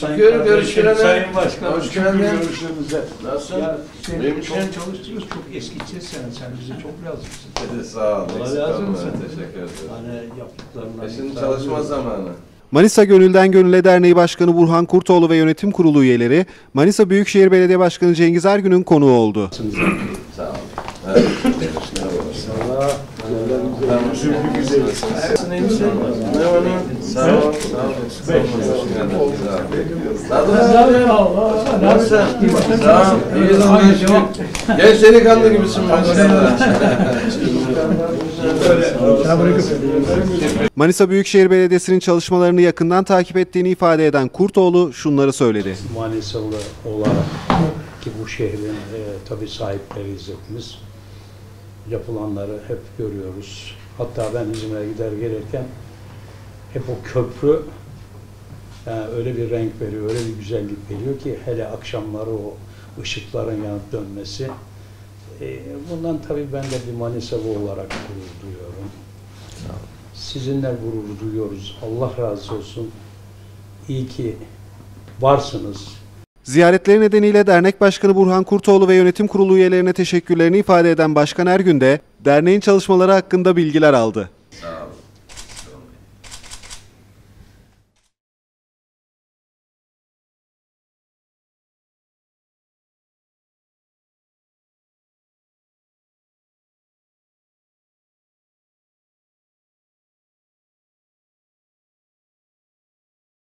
Çıkıyorum görüşürüz. Sayın Başkanım, Hoş geldin. görüşlerinize. Nasılsın? Ya seni Benim çok için- çalıştırıyoruz, çok eskiteceğiz seni. Sen bize çok lazımsın. Hadi sağ ol. Olma, olsun. Teşekkür ederim. Hani yaptıklarından. E şimdi çalışma zamanı. Manisa Gönülden Gönüle Derneği Başkanı Burhan Kurtoğlu ve yönetim kurulu üyeleri Manisa Büyükşehir Belediye Başkanı Cengiz Ergün'ün konuğu oldu. Sağ ol. Evet. Allah Tamam. güzel. Nasılsın, iyi misin? Ne var ne? Sağ ol. Sağ ol. Sağ ol. Hoş geldin. Nasılsın? Allah. Nasılsın? Sağ ol. İyi lan. Genç delikanlı gibisin. Manisa Büyükşehir Belediyesi'nin çalışmalarını yakından takip ettiğini ifade eden Kurtoğlu şunları söyledi. Manisalı olarak ki bu şehrin e, tabii sahipleriyiz hepimiz. Yapılanları hep görüyoruz. Hatta ben İzmir'e gider gelirken hep o köprü yani öyle bir renk veriyor, öyle bir güzellik veriyor ki hele akşamları o ışıkların yanıp dönmesi. E, bundan tabii ben de bir Manisalı olarak gurur duyuyorum. Sizinle gurur duyuyoruz. Allah razı olsun. İyi ki varsınız. Ziyaretleri nedeniyle dernek başkanı Burhan Kurtoğlu ve yönetim kurulu üyelerine teşekkürlerini ifade eden Başkan Ergün de derneğin çalışmaları hakkında bilgiler aldı.